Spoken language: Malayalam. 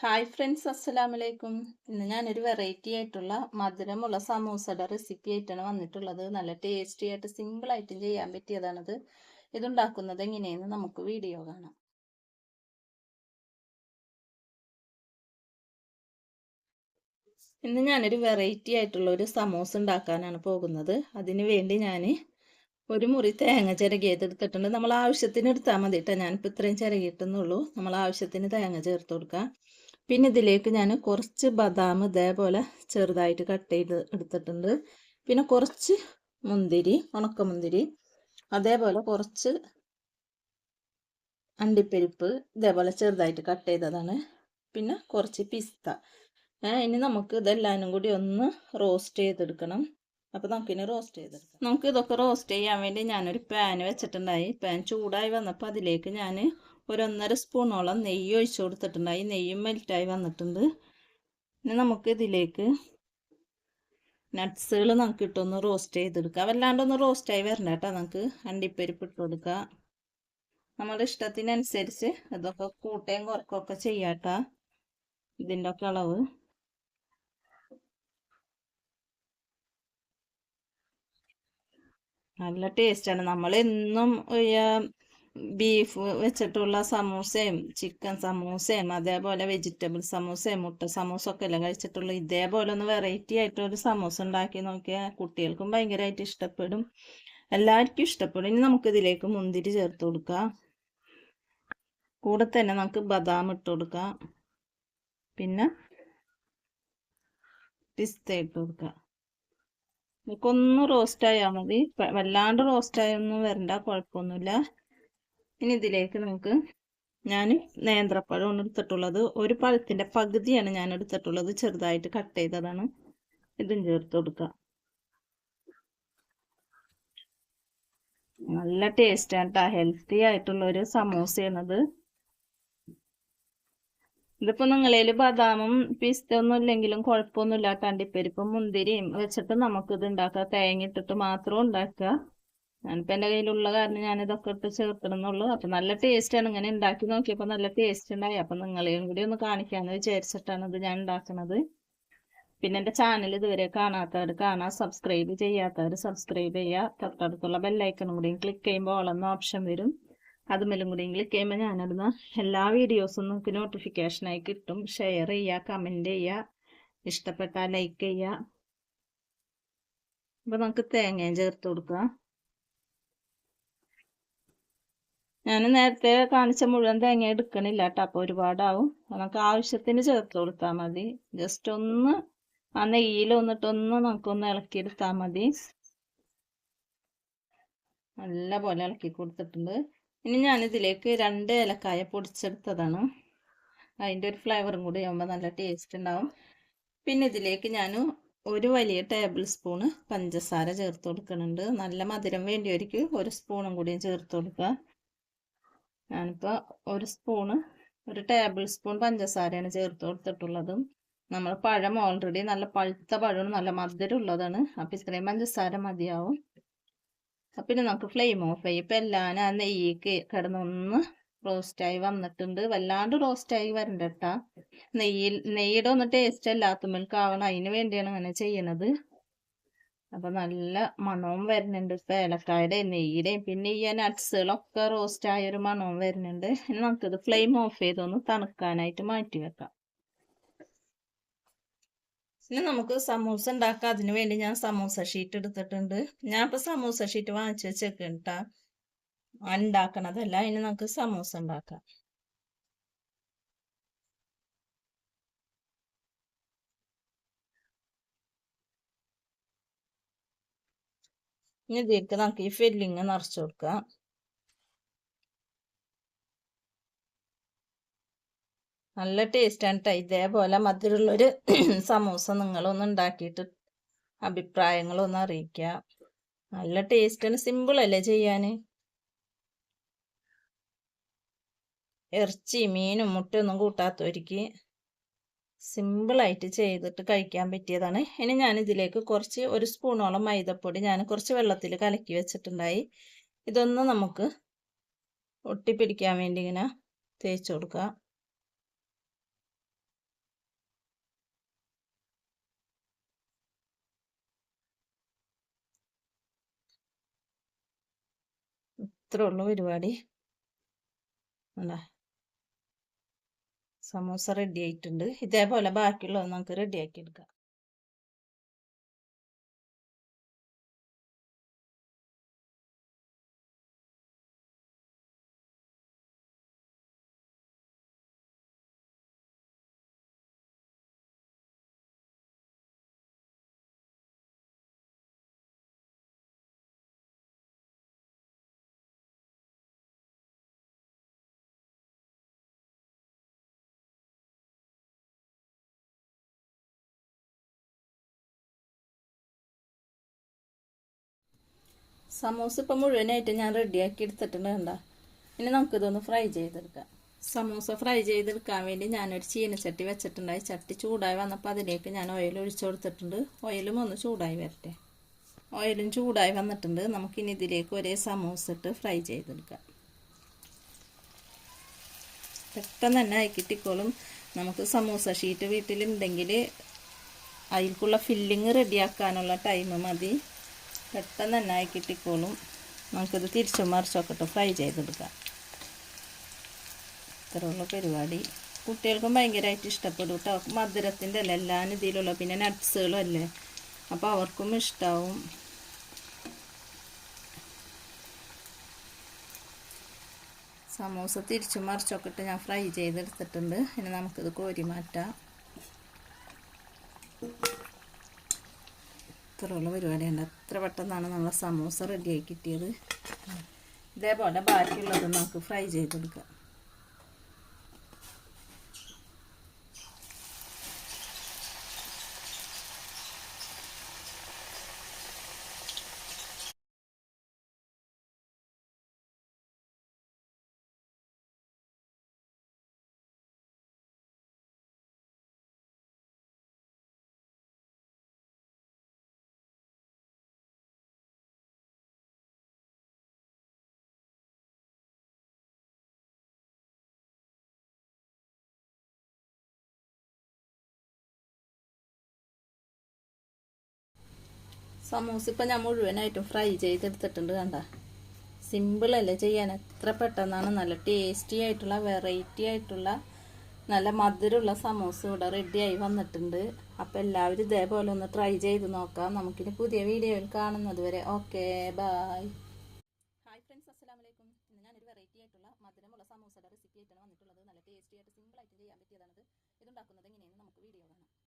ഹായ് ഫ്രണ്ട്സ് അസ്സലാമു അലൈക്കും ഇന്ന് ഞാനൊരു വെറൈറ്റി ആയിട്ടുള്ള മധുരമുള്ള സമൂസയുടെ റെസിപ്പി ആയിട്ടാണ് വന്നിട്ടുള്ളത്. നല്ല ടേസ്റ്റി ആയിട്ട് സിമ്പിൾ ആയിട്ടും ചെയ്യാൻ പറ്റിയതാണത്. ഇതുണ്ടാക്കുന്നത് എങ്ങനെയെന്ന് നമുക്ക് വീഡിയോ കാണാം. ഇന്ന് ഞാനൊരു വെറൈറ്റി ആയിട്ടുള്ള ഒരു സമൂസ ഉണ്ടാക്കാനാണ് പോകുന്നത്. അതിനു വേണ്ടി ഞാൻ ഒരു മുറി തേങ്ങ ചിരകിയത് എടുത്തിട്ടുണ്ട്. നമ്മൾ ആവശ്യത്തിന് എടുത്താൽ മതി കേട്ടോ ഞാനിപ്പോൾ ഇത്രയും ചിരകിയിട്ടുന്നുള്ളൂ. നമ്മൾ ആവശ്യത്തിന് തേങ്ങ ചേർത്ത് കൊടുക്കുക പിന്നെ ഇതിലേക്ക് ഞാൻ കുറച്ച് ബദാം ഇതേപോലെ ചെറുതായിട്ട് കട്ട് ചെയ്ത് എടുത്തിട്ടുണ്ട്. പിന്നെ കുറച്ച് മുന്തിരി ഉണക്കമുന്തിരി അതേപോലെ കുറച്ച് അണ്ടിപ്പരിപ്പ് ഇതേപോലെ ചെറുതായിട്ട് കട്ട് ചെയ്തതാണ്. പിന്നെ കുറച്ച് പിസ്ത. ഇനി നമുക്ക് ഇതെല്ലാനും കൂടി ഒന്ന് റോസ്റ്റ് ചെയ്തെടുക്കണം. അപ്പോൾ നമുക്കിനി റോസ്റ്റ് ചെയ്തെടുക്കാം. നമുക്ക് ഇതൊക്കെ റോസ്റ്റ് ചെയ്യാൻ വേണ്ടി ഞാനൊരു പാൻ വെച്ചിട്ടുണ്ടായി. പാൻ ചൂടായി വന്നപ്പോൾ അതിലേക്ക് ഞാൻ ഒരു ഒന്നര സ്പൂണോളം നെയ്യ് ഒഴിച്ചു കൊടുത്തിട്ടുണ്ട്. ഈ നെയ്യും മെൽറ്റായി വന്നിട്ടുണ്ട്. ഇനി നമുക്ക് ഇതിലേക്ക് നട്ട്സുകൾ നമുക്ക് ഇട്ടൊന്ന് റോസ്റ്റ് ചെയ്തെടുക്കാം. വല്ലാണ്ടൊന്ന് റോസ്റ്റായി വരണ്ട കേട്ടോ നമുക്ക്. അണ്ടിപ്പരിപ്പ് ഇട്ട് കൊടുക്കുക നമ്മുടെ ഇഷ്ടത്തിനനുസരിച്ച് ഇതൊക്കെ കൂട്ടുകയും കുറക്കുകയൊക്കെ ചെയ്യാട്ടോ ഇതിന്റെ ഒക്കെ അളവ്. നല്ല ടേസ്റ്റാണ് നമ്മൾ എന്നും ബീഫ് വെച്ചിട്ടുള്ള സമൂസയും ചിക്കൻ സമൂസയും അതേപോലെ വെജിറ്റബിൾ സമൂസയും മുട്ട സമൂസ ഒക്കെ എല്ലാം കഴിച്ചിട്ടുള്ള ഇതേപോലെ ഒന്ന് വെറൈറ്റി ആയിട്ട് ഒരു സമൂസ ഉണ്ടാക്കി നോക്കിയാൽ കുട്ടികൾക്കും ഭയങ്കരമായിട്ട് ഇഷ്ടപ്പെടും. എല്ലാവർക്കും ഇഷ്ടപ്പെടും. ഇനി നമുക്ക് ഇതിലേക്ക് മുന്തിരി ചേർത്ത് കൊടുക്കാം. കൂടെ തന്നെ നമുക്ക് ബദാം ഇട്ട് കൊടുക്കാം. പിന്നെ പിസ്ത ഇട്ട് കൊടുക്കാം. നമുക്കൊന്ന് റോസ്റ്റ് ആയാൽ മതി. വല്ലാണ്ട് റോസ്റ്റ് ആയൊന്നും വരണ്ട കുഴപ്പമൊന്നുമില്ല. ഇനി ഇതിലേക്ക് നമുക്ക് ഞാൻ നേന്ത്രപ്പഴമാണ് എടുത്തിട്ടുള്ളത്. ഒരു പഴത്തിന്റെ പകുതിയാണ് ഞാൻ എടുത്തിട്ടുള്ളത്. ചെറുതായിട്ട് കട്ട് ചെയ്തതാണ്. ഇതും ചേർത്ത് കൊടുക്കുക നല്ല ടേസ്റ്റാണ് കേട്ടോ ഹെൽത്തി ആയിട്ടുള്ള ഒരു സമോസയാണത് ഇതിപ്പോ നിങ്ങളേൽ ബദാമും പിസ്ത ഒന്നും ഇല്ലെങ്കിലും കുഴപ്പമൊന്നുമില്ല അണ്ടിപ്പരിപ്പും മുന്തിരിയും വെച്ചിട്ട് നമുക്കിത് ഉണ്ടാക്കാം. തേങ്ങ ഇട്ടിട്ട് മാത്രം ഉണ്ടാക്കുക. ഞാനിപ്പോൾ എന്റെ കയ്യിലുള്ള കാരണം ഞാൻ ഇതൊക്കെ ഇട്ട് ചേർത്തിടുന്നുള്ളൂ. അപ്പം നല്ല ടേസ്റ്റാണ് ഇങ്ങനെ ഉണ്ടാക്കി നോക്കിയപ്പോൾ നല്ല ടേസ്റ്റ് ഉണ്ടായി അപ്പം നിങ്ങളെയും കൂടി ഒന്ന് കാണിക്കാമെന്ന് വിചാരിച്ചിട്ടാണ് ഇത് ഞാൻ ഉണ്ടാക്കുന്നത് പിന്നെ എന്റെ ചാനൽ ഇതുവരെ കാണാത്തവർ കാണാൻ സബ്സ്ക്രൈബ് ചെയ്യാത്തവർ സബ്സ്ക്രൈബ് ചെയ്യുക തൊട്ടടുത്തുള്ള ബെല്ലൈക്കണും കൂടി ക്ലിക്ക് ചെയ്യുമ്പോൾ ഓളെന്ന ഓപ്ഷൻ വരും. അതുമല്ലും കൂടി ക്ലിക്ക് ചെയ്യുമ്പോൾ ഞാനിടുന്ന എല്ലാ വീഡിയോസും നിങ്ങൾക്ക് നോട്ടിഫിക്കേഷനായി കിട്ടും. ഷെയർ ചെയ്യുക കമന്റ് ചെയ്യുക ഇഷ്ടപ്പെട്ടാൽ ലൈക്ക് ചെയ്യുക അപ്പോൾ നമുക്ക് തേങ്ങയും ചേർത്ത് കൊടുക്കുക ഞാൻ നേരത്തെ കാണിച്ച മുഴുവൻ തേങ്ങ എടുക്കണില്ല കേട്ടോ അപ്പോൾ ഒരുപാടാവും. നമുക്ക് ആവശ്യത്തിന് ചേർത്ത് കൊടുത്താൽ മതി. ജസ്റ്റ് ഒന്ന് ആ നെയ്യിൽ വന്നിട്ടൊന്ന് നമുക്കൊന്ന് ഇളക്കിയെടുത്താൽ മതി. നല്ല പോലെ ഇളക്കി കൊടുത്തിട്ടുണ്ട്. ഇനി ഞാനിതിലേക്ക് രണ്ട് ഏലക്കായ പൊടിച്ചെടുത്തതാണ്. അതിന്റെ ഒരു ഫ്ലേവറും കൂടി ആകുമ്പോൾ നല്ല ടേസ്റ്റ് ഉണ്ടാവും. പിന്നെ ഇതിലേക്ക് ഞാൻ ഒരു വലിയ ടേബിൾ സ്പൂണ് പഞ്ചസാര ചേർത്ത് കൊടുക്കുന്നുണ്ട്. നല്ല മധുരം വേണ്ടിയവർക്ക് ഒരു സ്പൂണും കൂടിയും ചേർത്ത് കൊടുക്കുക. ഞാനിപ്പോൾ ഒരു സ്പൂണ് ഒരു ടേബിൾ സ്പൂൺ പഞ്ചസാരയാണ് ചേർത്ത് കൊടുത്തിട്ടുള്ളത്. നമ്മൾ പഴം ഓൾറെഡി നല്ല പഴുത്ത പഴമാണ് നല്ല മധുരം ഉള്ളതാണ് അപ്പം ഇത്രയും പഞ്ചസാര മതിയാവും. പിന്നെ നമുക്ക് ഫ്ലെയിം ഓഫ് ചെയ്യും ഇപ്പം എല്ലാം ആ നെയ്യ്ക്ക് കിടന്നൊന്ന് റോസ്റ്റായി വന്നിട്ടുണ്ട്. വല്ലാണ്ട് റോസ്റ്റായി വരണ്ട കേട്ടാ നെയ്യിൽ നെയ്യുടെ ഒന്ന് ടേസ്റ്റ് അല്ലാത്തമ്മൽക്കാവണം അതിന് വേണ്ടിയാണ് അങ്ങനെ ചെയ്യണത്. അപ്പൊ നല്ല മണവും വരുന്നുണ്ട്. ഏലക്കായുടെ നെയ്യുടെയും പിന്നെ ഈ നട്ട്സുകളൊക്കെ റോസ്റ്റ് ആയ ഒരു മണവും വരുന്നുണ്ട്. നമുക്കിത് ഫ്ലെയിം ഓഫ് ചെയ്തൊന്ന് തണുക്കാനായിട്ട് മാറ്റി വെക്കാം. ഇനി നമുക്ക് സമൂസ ഉണ്ടാക്കാം. അതിനു വേണ്ടി ഞാൻ സമൂസ ഷീറ്റ് എടുത്തിട്ടുണ്ട്. ഞാൻ ഇപ്പൊ സമൂസ ഷീറ്റ് വാങ്ങിച്ചു വെച്ചേക്കിട്ടാ ഉണ്ടാക്കണതല്ല. ഇനി നമുക്ക് സമൂസ ഉണ്ടാക്കാം. ഇനി ഇതിലേക്ക് നമുക്ക് ഈ ഫില്ലിങ് നിറച്ച് കൊടുക്കാം നല്ല ടേസ്റ്റാണ് കേട്ടോ ഇതേപോലെ മധുരമുള്ളൊരു സമൂസ നിങ്ങളൊന്ന് ഉണ്ടാക്കിയിട്ട് അഭിപ്രായങ്ങളൊന്ന് അറിയിക്കുക. നല്ല ടേസ്റ്റാണ് സിമ്പിളല്ലേ ചെയ്യാൻ ഇറച്ചി മീനും മുട്ടയൊന്നും കൂട്ടാത്തവർക്ക് സിമ്പിളായിട്ട് ചെയ്തിട്ട് കഴിക്കാൻ പറ്റിയതാണ്. ഇനി ഞാൻ ഇതിലേക്ക് കുറച്ച് ഒരു സ്പൂണോളം മൈദപ്പൊടി ഞാൻ കുറച്ച് വെള്ളത്തിൽ കലക്കി വെച്ചിട്ടുണ്ടായി. ഇതൊന്ന് നമുക്ക് ഒട്ടിപ്പിടിക്കാൻ വേണ്ടി ഇങ്ങനെ തേച്ച് കൊടുക്കുക ഇത്രയുള്ളൂ പരിപാടി. അല്ലേ സമൂസ റെഡി ആയിട്ടുണ്ട്. ഇതേപോലെ ബാക്കിയുള്ളത് നമുക്ക് റെഡി ആക്കി എടുക്കാം. സമൂസ ഇപ്പം മുഴുവനായിട്ട് ഞാൻ റെഡിയാക്കി എടുത്തിട്ടുണ്ട് കണ്ട. ഇനി നമുക്കിതൊന്ന് ഫ്രൈ ചെയ്തെടുക്കാം. സമൂസ ഫ്രൈ ചെയ്തെടുക്കാൻ വേണ്ടി ഞാനൊരു ചീനച്ചട്ടി വെച്ചിട്ടുണ്ടായി. ചട്ടി ചൂടായി വന്നപ്പോൾ അതിലേക്ക് ഞാൻ ഓയിൽ ഒഴിച്ചു കൊടുത്തിട്ടുണ്ട്. ഓയിലും ഒന്ന് ചൂടായി വരട്ടെ. ഓയിലും ചൂടായി വന്നിട്ടുണ്ട്. നമുക്കിനി ഇതിലേക്ക് ഒരേ സമൂസ ഇട്ട് ഫ്രൈ ചെയ്തെടുക്കാം. പെട്ടെന്ന് തന്നെ അയക്കിട്ടിക്കോളും നമുക്ക് സമൂസ ഷീറ്റ് വീട്ടിലുണ്ടെങ്കിൽ അതിൽക്കുള്ള ഫില്ലിങ് റെഡിയാക്കാനുള്ള ടൈം മതി. പെട്ടെന്ന് തന്നെ ആയി കിട്ടിക്കോളും. നമുക്കിത് തിരിച്ചും മറിച്ചൊക്കെ ഇട്ട് ഫ്രൈ ചെയ്തെടുക്കാം. ഇത്രയുള്ള പരിപാടി. കുട്ടികൾക്കും ഭയങ്കരമായിട്ട് ഇഷ്ടപ്പെടും കേട്ടോ. മധുരത്തിന്റെ അല്ല? എല്ലാ ഇതിലുള്ള പിന്നെ നട്ട്സുകളും അല്ലേ? അപ്പോൾ അവർക്കും ഇഷ്ടമാവും സമൂസ തിരിച്ചും മറിച്ചൊക്കെ ഇട്ട് ഞാൻ ഫ്രൈ ചെയ്തെടുത്തിട്ടുണ്ട്. ഇനി നമുക്കിത് കോരി മാറ്റാം. ഇത്രയുള്ള പരിപാടിയുണ്ട് അത്ര പെട്ടെന്നാണ് നമ്മളെ സമൂസ റെഡിയായി കിട്ടിയത്. ഇതേപോലെ ബാക്കിയുള്ളത് നമുക്ക് ഫ്രൈ ചെയ്തെടുക്കാം. സമൂസ ഇപ്പം ഞാൻ മുഴുവനായിട്ടും ഫ്രൈ ചെയ്തെടുത്തിട്ടുണ്ട് കണ്ട. സിമ്പിളല്ലേ ചെയ്യാൻ? എത്ര പെട്ടെന്നാണ് നല്ല ടേസ്റ്റി ആയിട്ടുള്ള വെറൈറ്റി ആയിട്ടുള്ള നല്ല മധുരമുള്ള സമൂസ ഇവിടെ റെഡിയായി വന്നിട്ടുണ്ട്. അപ്പോൾ എല്ലാവരും ഇതേപോലെ ഒന്ന് ട്രൈ ചെയ്ത് നോക്കാം. നമുക്കിനി പുതിയ വീഡിയോയിൽ കാണുന്നത് വരെ. Okay bye